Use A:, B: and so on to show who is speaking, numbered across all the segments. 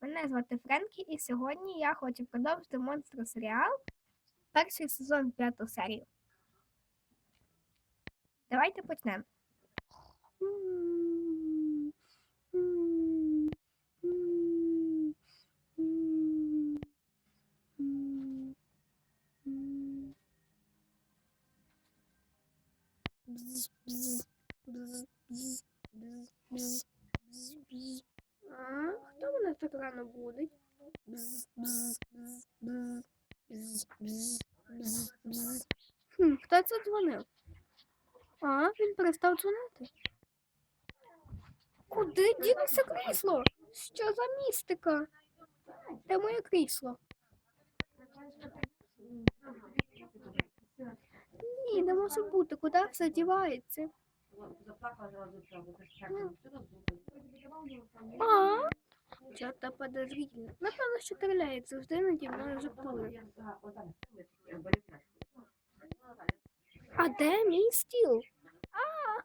A: Мене звати Френкі, і сьогодні я хочу продовжити монстр серіал. Перший сезон п'яту серію. Давайте почнемо. Бз, бз, бз, бз, бз, бз, бз. А, хто мене так рано будить? Хм, хто це дзвонив? А, він перестав дзвонити. Куди ділося крісло? Що за містика? Де моє крісло? Ні, не може бути, куди все дівається? А? Что-то подозрительно. Напевно, що стріляють завжди наді мною жартує. А де мій стіл? А,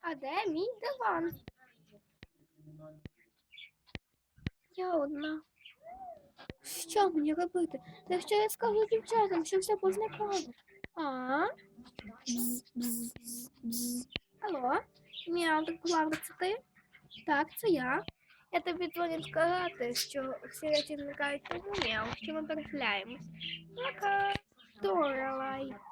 A: а де мій диван? Я одна. Що мені робити? Та що я скажу дівчатам, що все позникало? А? Бз, бз, бз. Алло? Це ти? Так, це я. Я тобі дзвоню сказати, що всі речі зникають тому а що ми перехиляємось. Пока. Доралай.